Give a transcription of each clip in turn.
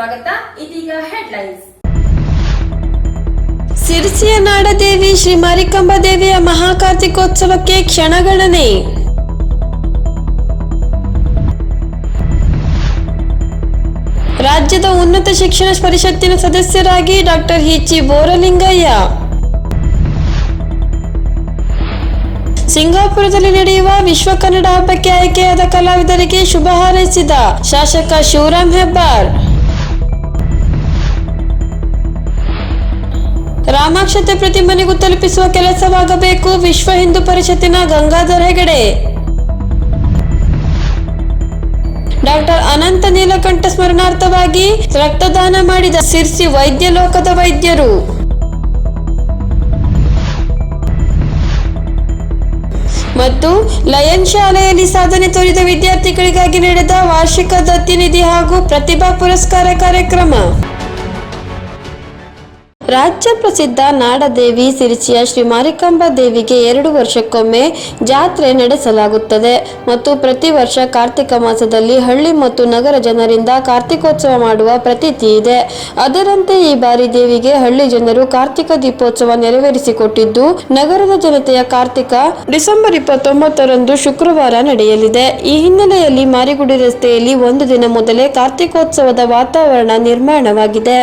ಸ್ವಾಗತ. ಇದೀಗ ಹೆಡ್ಲೈನ್ಸ್ ಸಿರಿಸಿಯ ನಾಡದೇವಿ, ಶ್ರೀ ಮಾರಿಕಾಂಬಾ ದೇವಿಯ ಮಹಾಕಾರ್ತಿಕೋತ್ಸವಕ್ಕೆ ಕ್ಷಣಗಣನೆ. ರಾಜ್ಯದ ಉನ್ನತ ಶಿಕ್ಷಣ ಪರಿಷತ್ತಿನ ಸದಸ್ಯರಾಗಿ ಡಾಕ್ಟರ್ ಹಿಚಿ. ಬೋರಲಿಂಗಯ್ಯ. ಸಿಂಗಾಪುರದಲ್ಲಿ ನಡೆಯುವ ವಿಶ್ವ ಕನ್ನಡ ಹಬ್ಬಕ್ಕೆ ಆಯ್ಕೆಯಾದ ಕಲಾವಿದರಿಗೆ ಶುಭ ಹಾರೈಸಿದ ಶಾಸಕ ಶಿವರಾಮ್ ಹೆಬ್ಬಾರ್. ರಾಮಾಕ್ಷತೆ ಪ್ರತಿ ಮನೆಗೂ ತಲುಪಿಸುವ ಕೆಲಸವಾಗಬೇಕು. ವಿಶ್ವ ಹಿಂದೂ ಪರಿಷತ್ತಿನ ಗಂಗಾಧರ ಹೆಗಡೆ. ಡಾಕ್ಟರ್ ಅನಂತ ನೀಲಕಂಠ ಸ್ಮರಣಾರ್ಥವಾಗಿ ರಕ್ತದಾನ ಮಾಡಿದ ಸಿರ್ಸಿ ವೈದ್ಯ ಲೋಕದ ವೈದ್ಯರು. ಮತ್ತು ಲಯನ್ ಶಾಲೆಯಲ್ಲಿ ಸಾಧನೆ ತೋರಿದ ವಿದ್ಯಾರ್ಥಿಗಳಿಗಾಗಿ ನಡೆದ ವಾರ್ಷಿಕ ದತ್ತಿನಿಧಿ ಹಾಗೂ ಪ್ರತಿಭಾ ಪುರಸ್ಕಾರ ಕಾರ್ಯಕ್ರಮ. ರಾಜ್ಯ ಪ್ರಸಿದ್ಧ ನಾಡದೇವಿ ಸಿರಿಸಿಯ ಶ್ರೀ ಮಾರಿಕಾಂಬಾ ದೇವಿಗೆ ಎರಡು ವರ್ಷಕ್ಕೊಮ್ಮೆ ಜಾತ್ರೆ ನಡೆಸಲಾಗುತ್ತದೆ. ಮತ್ತು ಪ್ರತಿ ವರ್ಷ ಕಾರ್ತಿಕ ಮಾಸದಲ್ಲಿ ಹಳ್ಳಿ ಮತ್ತು ನಗರ ಜನರಿಂದ ಕಾರ್ತಿಕೋತ್ಸವ ಮಾಡುವ ಪ್ರತೀತಿ ಇದೆ. ಅದರಂತೆ ಈ ಬಾರಿ ದೇವಿಗೆ ಹಳ್ಳಿ ಜನರು ಕಾರ್ತಿಕ ದೀಪೋತ್ಸವ ನೆರವೇರಿಸಿಕೊಟ್ಟಿದ್ದು, ನಗರದ ಜನತೆಯ ಕಾರ್ತಿಕ ಡಿಸೆಂಬರ್ ಇಪ್ಪತ್ತೊಂಬತ್ತರಂದು ಶುಕ್ರವಾರ ನಡೆಯಲಿದೆ. ಈ ಹಿನ್ನೆಲೆಯಲ್ಲಿ ಮಾರಿಗುಡಿ ರಸ್ತೆಯಲ್ಲಿ ಒಂದು ದಿನ ಮೊದಲೇ ಕಾರ್ತಿಕೋತ್ಸವದ ವಾತಾವರಣ ನಿರ್ಮಾಣವಾಗಿದೆ.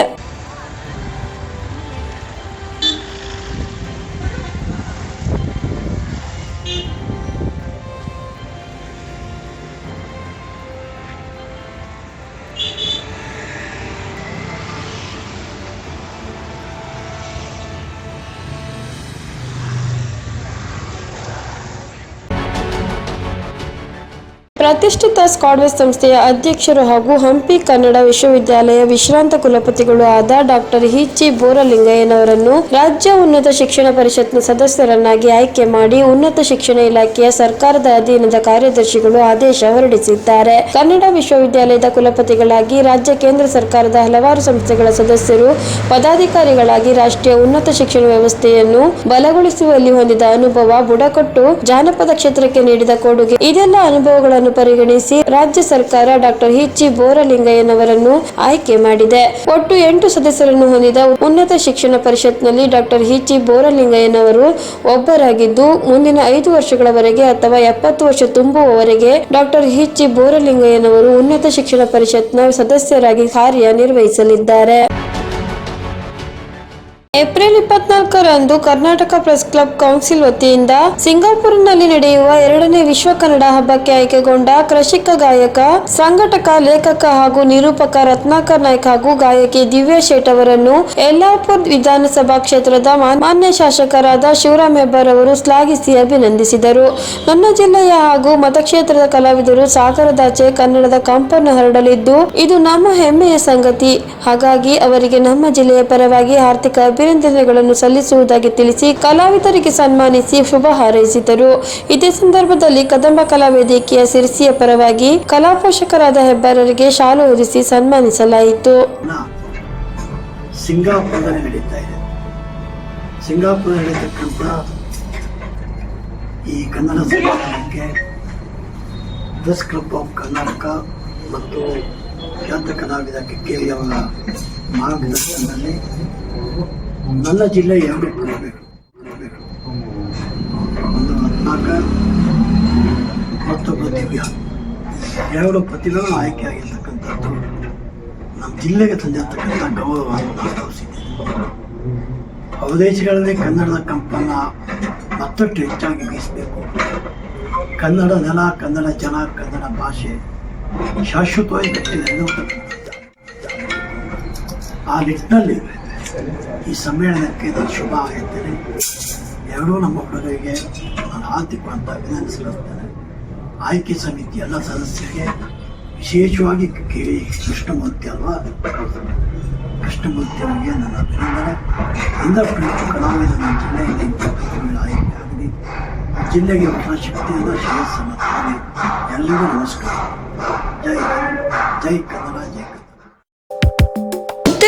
ಪ್ರತಿಷ್ಠಿತ ಸ್ಕಾಡ್ವೆಸ್ ಸಂಸ್ಥೆಯ ಅಧ್ಯಕ್ಷರು ಹಾಗೂ ಹಂಪಿ ಕನ್ನಡ ವಿಶ್ವವಿದ್ಯಾಲಯ ವಿಶ್ರಾಂತ ಕುಲಪತಿಗಳು ಆದ ಡಾಕ್ಟರ್ ಹಿಚ್ಚಿ ಬೋರಲಿಂಗಯ್ಯನವರನ್ನು ರಾಜ್ಯ ಉನ್ನತ ಶಿಕ್ಷಣ ಪರಿಷತ್ನ ಸದಸ್ಯರನ್ನಾಗಿ ಆಯ್ಕೆ ಮಾಡಿ ಉನ್ನತ ಶಿಕ್ಷಣ ಇಲಾಖೆಯ ಸರ್ಕಾರದ ಅಧೀನದ ಕಾರ್ಯದರ್ಶಿಗಳು ಆದೇಶ ಹೊರಡಿಸಿದ್ದಾರೆ. ಕನ್ನಡ ವಿಶ್ವವಿದ್ಯಾಲಯದ ಕುಲಪತಿಗಳಾಗಿ ರಾಜ್ಯ ಕೇಂದ್ರ ಸರ್ಕಾರದ ಹಲವಾರು ಸಂಸ್ಥೆಗಳ ಸದಸ್ಯರು, ಪದಾಧಿಕಾರಿಗಳಾಗಿ ರಾಷ್ಟ್ರೀಯ ಉನ್ನತ ಶಿಕ್ಷಣ ವ್ಯವಸ್ಥೆಯನ್ನು ಬಲಗೊಳಿಸುವಲ್ಲಿ ಹೊಂದಿದ ಅನುಭವ ಬುಡಕಟ್ಟು ಜಾನಪದ ಕ್ಷೇತ್ರಕ್ಕೆ ನೀಡಿದ ಕೊಡುಗೆ. ಇದೆಲ್ಲ ಅನುಭವಗಳನ್ನು ಪರಿಗಣಿಸಿ ರಾಜ್ಯ ಸರ್ಕಾರ ಡಾಕ್ಟರ್ ಹಿಚ್ಚಿ ಬೋರಲಿಂಗಯ್ಯನವರನ್ನು ಆಯ್ಕೆ ಮಾಡಿದೆ. ಒಟ್ಟು ಎಂಟು ಸದಸ್ಯರನ್ನು ಹೊಂದಿದ ಉನ್ನತ ಶಿಕ್ಷಣ ಪರಿಷತ್ನಲ್ಲಿ ಡಾಕ್ಟರ್ ಹಿಚ್ಚಿ ಬೋರಲಿಂಗಯ್ಯನವರು ಒಬ್ಬರಾಗಿದ್ದು, ಮುಂದಿನ ಐದು ವರ್ಷಗಳವರೆಗೆ ಅಥವಾ ಎಪ್ಪತ್ತು ವರ್ಷ ತುಂಬುವವರೆಗೆ ಡಾಕ್ಟರ್ ಹಿಚ್ಚಿ ಬೋರಲಿಂಗಯ್ಯನವರು ಉನ್ನತ ಶಿಕ್ಷಣ ಪರಿಷತ್ನ ಸದಸ್ಯರಾಗಿ ಕಾರ್ಯನಿರ್ವಹಿಸಲಿದ್ದಾರೆ. ಏಪ್ರಿಲ್ ಇಪ್ಪತ್ನಾಲ್ಕರಂದು ಕರ್ನಾಟಕ ಪ್ರೆಸ್ ಕ್ಲಬ್ ಕೌನ್ಸಿಲ್ ವತಿಯಿಂದ ಸಿಂಗಾಪುರ್ನಲ್ಲಿ ನಡೆಯುವ ಎರಡನೇ ವಿಶ್ವ ಕನ್ನಡ ಹಬ್ಬಕ್ಕೆ ಆಯ್ಕೆಗೊಂಡ ಕೃಷಿಕ ಗಾಯಕ, ಸಂಘಟಕ, ಲೇಖಕ ಹಾಗೂ ನಿರೂಪಕ ರತ್ನಾಕರ್ ನಾಯ್ಕ ಹಾಗೂ ಗಾಯಕಿ ದಿವ್ಯಾ ಶೇಟ್ ಅವರನ್ನು ಯಲ್ಲಾಪುರ್ ವಿಧಾನಸಭಾ ಕ್ಷೇತ್ರದ ಮಾನ್ಯ ಶಾಸಕರಾದ ಶಿವರಾಮ್ ಹೆಬ್ಬಾರ್ ಅವರು ಶ್ಲಾಘಿಸಿ ಅಭಿನಂದಿಸಿದರು. ನನ್ನ ಜಿಲ್ಲೆಯ ಹಾಗೂ ಮತಕ್ಷೇತ್ರದ ಕಲಾವಿದರು ಸಾಗರದಾಚೆ ಕನ್ನಡದ ಕಂಪನ್ನು ಹರಡಲಿದ್ದು, ಇದು ನಮ್ಮ ಹೆಮ್ಮೆಯ ಸಂಗತಿ. ಹಾಗಾಗಿ ಅವರಿಗೆ ನಮ್ಮ ಜಿಲ್ಲೆಯ ಪರವಾಗಿ ಆರ್ಥಿಕ ಅಭಿನಂದನೆಗಳನ್ನು ಸಲ್ಲಿಸುವುದಾಗಿ ತಿಳಿಸಿ ಕಲಾವಿದರಿಗೆ ಸನ್ಮಾನಿಸಿ ಶುಭ ಹಾರೈಸಿದರು. ಇದೇ ಸಂದರ್ಭದಲ್ಲಿ ಕದಂಬ ಕಲಾ ವೇದಿಕೆಯ ಸಿರಿಸಿಯ ಪರವಾಗಿ ಕಲಾ ಪೋಷಕರಾದ ಹೆಬ್ಬಾರರಿಗೆ ಶಾಲು ಹೊರಿಸಿ ಸನ್ಮಾನಿಸಲಾಯಿತು. ಈ ಕನ್ನಡ ಸಮ್ಮೇಳನಕ್ಕೆ ಪ್ರೆಸ್ ಕ್ಲಬ್ ಆಫ್ ಕರ್ನಾಟಕ ಮತ್ತು ಖ್ಯಾತ ಕಲಾವಿದ ಕಿಕ್ಕೇರಿ ಅವರ ಮಾರ್ಗದರ್ಶನದಲ್ಲಿ ನನ್ನ ಜಿಲ್ಲೆ ಎರಡು ಕೊಡಬೇಕು ಒಂದು ರತ್ನಾಕರ್ ಮತ್ತೊಬ್ಬ ದಿವ್ಯ ಎರಡು ಪ್ರತಿಭೆಗಳು ಆಯ್ಕೆಯಾಗಿರ್ತಕ್ಕಂಥದ್ದು ನಮ್ಮ ಜಿಲ್ಲೆಗೆ ತಂದಿರ್ತಕ್ಕಂಥ ಗೌರವ ಅವದೇಶಗಳಲ್ಲಿ ಕನ್ನಡದ ಕಂಪನ್ನ ಮತ್ತಷ್ಟು ಹೆಚ್ಚಾಗಿ ಬೀಸಬೇಕು ಕನ್ನಡ ನೆಲ, ಕನ್ನಡ ಜನ, ಕನ್ನಡ ಭಾಷೆ ಶಾಶ್ವತವಾಗಿ ಆ ನಿಟ್ಟಿನಲ್ಲಿ ಈ ಸಮ್ಮೇಳನಕ್ಕೆ ನಾನು ಶುಭ ಹಾರೈಸ್ತೇನೆ ಎರಡೂ ನಮ್ಮ ಹುಡುಗರಿಗೆ ನಾನು ಆರ್ಥಿಕವಂತ ಅಭಿನಂದಿಸಲಿರ್ತೇನೆ ಆಯ್ಕೆ ಸಮಿತಿ ಎಲ್ಲ ಸದಸ್ಯರಿಗೆ ವಿಶೇಷವಾಗಿ ಕೇಳಿ ಕೃಷ್ಣಮೂರ್ತಿ ಅಲ್ವಾ? ಕೃಷ್ಣಮೂರ್ತಿ ಅವರಿಗೆ ನನ್ನ ಅಭಿನಂದನೆ. ಇಂದಷ್ಟು ಕಲಾವಿದ ನನ್ನ ಜಿಲ್ಲೆಯಲ್ಲಿ ಆಯ್ಕೆ ಆಗಲಿ. ಜಿಲ್ಲೆಗೆ ಹೊಸ ಶಕ್ತಿಯನ್ನು ಶ್ರೇಯಸ್ಸನ್ನು ಎಲ್ಲರಿಗೂ ನಮಸ್ಕಾರ. ಜೈ ಜೈ ಕನ್ನಡ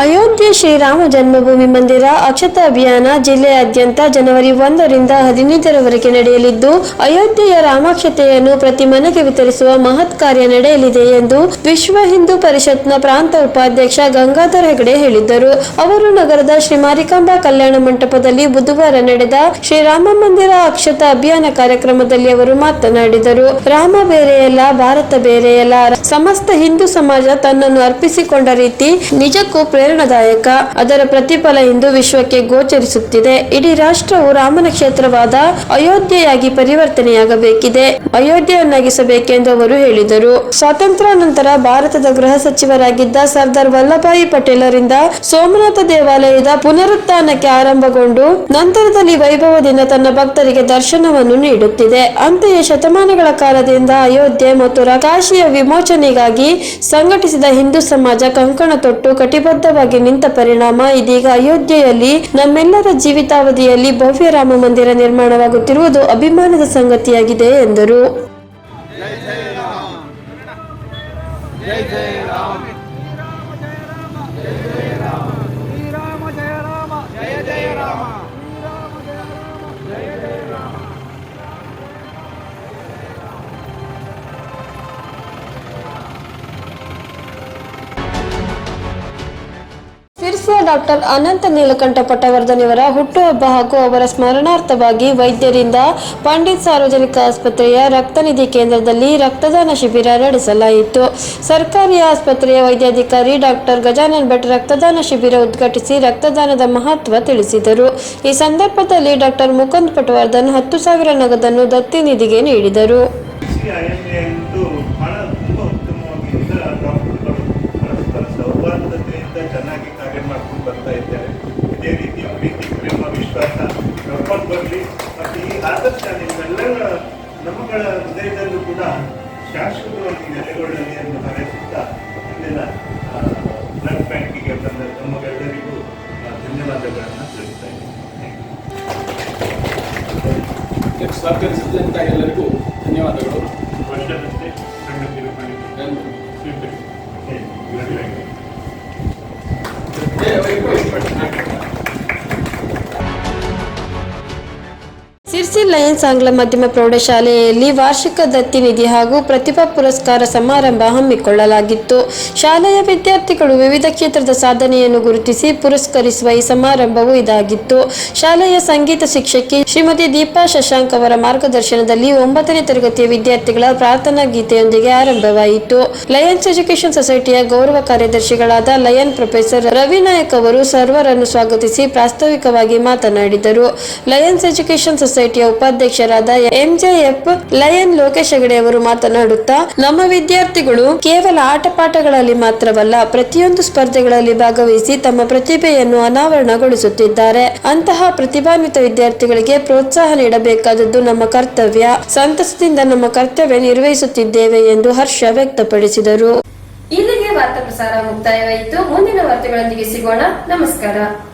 ಅಯೋಧ್ಯೆ ಶ್ರೀರಾಮ ಜನ್ಮಭೂಮಿ ಮಂದಿರ ಅಕ್ಷತ ಅಭಿಯಾನ ಜಿಲ್ಲೆಯಾದ್ಯಂತ ಜನವರಿ ಒಂದರಿಂದ ಹದಿನೈದರವರೆಗೆ ನಡೆಯಲಿದ್ದು, ಅಯೋಧ್ಯೆಯ ರಾಮಾಕ್ಷತೆಯನ್ನು ಪ್ರತಿ ಮನೆಗೆ ವಿತರಿಸುವ ಮಹತ್ ಕಾರ್ಯ ನಡೆಯಲಿದೆ ಎಂದು ವಿಶ್ವ ಹಿಂದೂ ಪರಿಷತ್ನ ಪ್ರಾಂತ ಉಪಾಧ್ಯಕ್ಷ ಗಂಗಾಧರ್ ಹೆಗಡೆ ಹೇಳಿದ್ದರು. ಅವರು ನಗರದ ಶ್ರೀ ಮಾರಿಕಾಂಬಾ ಕಲ್ಯಾಣ ಮಂಟಪದಲ್ಲಿ ಬುಧವಾರ ನಡೆದ ಶ್ರೀರಾಮ ಮಂದಿರ ಅಕ್ಷತ ಅಭಿಯಾನ ಕಾರ್ಯಕ್ರಮದಲ್ಲಿ ಅವರು ಮಾತನಾಡಿದರು. ರಾಮ ಬೇರೆಯಲ್ಲ ಭಾರತ ಬೇರೆಯಲ್ಲ ಸಮಸ್ತ ಹಿಂದೂ ಸಮಾಜ ತನ್ನನ್ನು ಅರ್ಪಿಸಿಕೊಂಡ ರೀತಿ ನಿಜಕ್ಕೂ ಪ್ರೇರಣಾದಾಯಕ. ಅದರ ಪ್ರತಿಫಲ ಇಂದು ವಿಶ್ವಕ್ಕೆ ಗೋಚರಿಸುತ್ತಿದೆ. ಇಡೀ ರಾಷ್ಟ್ರವು ರಾಮನ ಕ್ಷೇತ್ರವಾದ ಅಯೋಧ್ಯೆಯಾಗಿ ಪರಿವರ್ತನೆಯಾಗಬೇಕಿದೆ. ಅಯೋಧ್ಯೆಯನ್ನಾಗಿಸಬೇಕೆಂದು ಅವರು ಹೇಳಿದರು. ಸ್ವಾತಂತ್ರ್ಯ ನಂತರ ಭಾರತದ ಗೃಹ ಸಚಿವರಾಗಿದ್ದ ಸರ್ದಾರ್ ವಲ್ಲಭಾಯಿ ಪಟೇಲರಿಂದ ಸೋಮನಾಥ ದೇವಾಲಯದ ಪುನರುತ್ಥಾನಕ್ಕೆ ಆರಂಭಗೊಂಡು ನಂತರದಲ್ಲಿ ವೈಭವದಿಂದ ತನ್ನ ಭಕ್ತರಿಗೆ ದರ್ಶನವನ್ನು ನೀಡುತ್ತಿದೆ. ಅಂತೆಯೇ ಶತಮಾನಗಳ ಕಾಲದಿಂದ ಅಯೋಧ್ಯೆ ಮತ್ತು ಕಾಶಿಯ ವಿಮೋಚನೆಗಾಗಿ ಸಂಘಟಿಸಿದ ಹಿಂದೂ ಸಮಾಜ ಕಂಕಣ ತೊಟ್ಟು ಕಟಿಬದ್ಧವಾಗಿ ನಿಂತ ಪರಿಣಾಮ. ಇದೀಗ ಅಯೋಧ್ಯೆಯಲ್ಲಿ ನಮ್ಮೆಲ್ಲರ ಜೀವಿತಾವಧಿಯಲ್ಲಿ ಭವ್ಯ ರಾಮ ಮಂದಿರ ನಿರ್ಮಾಣವಾಗುತ್ತಿರುವುದು ಅಭಿಮಾನದ ಸಂಗತಿಯಾಗಿದೆ ಎಂದರು. ಸಿರ್ಸಿಯ ಡಾಕ್ಟರ್ ಅನಂತ ನೀಲಕಂಠ ಪಟವರ್ಧನಿಯವರ ಹುಟ್ಟುಹಬ್ಬ ಹಾಗೂ ಅವರ ಸ್ಮರಣಾರ್ಥವಾಗಿ ವೈದ್ಯರಿಂದ ಪಂಡಿತ್ ಸಾರ್ವಜನಿಕ ಆಸ್ಪತ್ರೆಯ ರಕ್ತನಿಧಿ ಕೇಂದ್ರದಲ್ಲಿ ರಕ್ತದಾನ ಶಿಬಿರ ನಡೆಸಲಾಯಿತು. ಸರ್ಕಾರಿ ಆಸ್ಪತ್ರೆಯ ವೈದ್ಯಾಧಿಕಾರಿ ಡಾಕ್ಟರ್ ಗಜಾನನ್ ಭಟ್ ರಕ್ತದಾನ ಶಿಬಿರ ಉದ್ಘಾಟಿಸಿ ರಕ್ತದಾನದ ಮಹತ್ವ ತಿಳಿಸಿದರು. ಈ ಸಂದರ್ಭದಲ್ಲಿ ಡಾಕ್ಟರ್ ಮುಕುಂದ್ ಪಟವರ್ಧನ್ ಹತ್ತು ಸಾವಿರ ನಗದನ್ನು ದತ್ತಿ ನಿಧಿಗೆ ನೀಡಿದರು. ಬರಲಿ. ಮತ್ತು ಈ ಆದರ್ಶ ನಿಮ್ಮೆಲ್ಲರ ನಮ್ಮಗಳ ಹೃದಯದಲ್ಲೂ ಕೂಡ ಶಾಶ್ವತವಾಗಿ ನೆಲೆಗೊಳ್ಳಲಿ ಎಂದು ಹಾರೈಸುತ್ತಾ ಇಂದಿನ ಬ್ಲಡ್ ಬ್ಯಾಂಕಿಗೆ ಬಂದ ತಮಗೆಲ್ಲರಿಗೂ ಆ, ಧನ್ಯವಾದಗಳನ್ನು ತಿಳಿಸ್ತಾ ಇದ್ದೀನಿ. ಸ್ವಾಗತಿಸಿದಂತ ಎಲ್ಲರಿಗೂ ಲಯನ್ಸ್ ಆಂಗ್ಲ ಮಾಧ್ಯಮ ಪ್ರೌಢಶಾಲೆಯಲ್ಲಿ ವಾರ್ಷಿಕ ದತ್ತಿ ನಿಧಿ ಹಾಗೂ ಪ್ರತಿಭಾ ಪುರಸ್ಕಾರ ಸಮಾರಂಭ ಹಮ್ಮಿಕೊಳ್ಳಲಾಗಿತ್ತು. ಶಾಲೆಯ ವಿದ್ಯಾರ್ಥಿಗಳು ವಿವಿಧ ಕ್ಷೇತ್ರದ ಸಾಧನೆಯನ್ನು ಗುರುತಿಸಿ ಪುರಸ್ಕರಿಸುವ ಈ ಸಮಾರಂಭವು ಇದಾಗಿತ್ತು. ಶಾಲೆಯ ಸಂಗೀತ ಶಿಕ್ಷಕಿ ಶ್ರೀಮತಿ ದೀಪಾ ಶಶಾಂಕ್ ಅವರ ಮಾರ್ಗದರ್ಶನದಲ್ಲಿ ಒಂಬತ್ತನೇ ತರಗತಿಯ ವಿದ್ಯಾರ್ಥಿಗಳ ಪ್ರಾರ್ಥನಾ ಗೀತೆಯೊಂದಿಗೆ ಆರಂಭವಾಯಿತು. ಲಯನ್ಸ್ ಎಜುಕೇಷನ್ ಸೊಸೈಟಿಯ ಗೌರವ ಕಾರ್ಯದರ್ಶಿಗಳಾದ ಲಯನ್ ಪ್ರೊಫೆಸರ್ ರವಿನಾಯಕ್ ಅವರು ಸರ್ವರನ್ನು ಸ್ವಾಗತಿಸಿ ಪ್ರಾಸ್ತಾವಿಕವಾಗಿ ಮಾತನಾಡಿದರು. ಲಯನ್ಸ್ ಎಜುಕೇಷನ್ ಸೊಸೈಟಿಯ ಉಪಾಧ್ಯಕ್ಷರಾದ ಎಂಜೆಎಫ್ ಲಯನ್ ಲೋಕೇಶ್ ಹೆಗಡೆ ಅವರು ಮಾತನಾಡುತ್ತಾ, ನಮ್ಮ ವಿದ್ಯಾರ್ಥಿಗಳು ಕೇವಲ ಆಟಪಾಠಗಳಲ್ಲಿ ಮಾತ್ರವಲ್ಲ, ಪ್ರತಿಯೊಂದು ಸ್ಪರ್ಧೆಗಳಲ್ಲಿ ಭಾಗವಹಿಸಿ ತಮ್ಮ ಪ್ರತಿಭೆಯನ್ನು ಅನಾವರಣಗೊಳಿಸುತ್ತಿದ್ದಾರೆ. ಅಂತಹ ಪ್ರತಿಭಾನ್ವಿತ ವಿದ್ಯಾರ್ಥಿಗಳಿಗೆ ಪ್ರೋತ್ಸಾಹ ನೀಡಬೇಕಾದದ್ದು ನಮ್ಮ ಕರ್ತವ್ಯ. ಸಂತಸದಿಂದ ನಮ್ಮ ಕರ್ತವ್ಯ ನಿರ್ವಹಿಸುತ್ತಿದ್ದೇವೆ ಎಂದು ಹರ್ಷ ವ್ಯಕ್ತಪಡಿಸಿದರು. ಇಲ್ಲಿಗೆ ವಾರ್ತಾ ಪ್ರಸಾರ ಮುಕ್ತಾಯವಾಯಿತು. ಮುಂದಿನ ವಾರ್ತೆಗಳೊಂದಿಗೆ ಸಿಗೋಣ. ನಮಸ್ಕಾರ.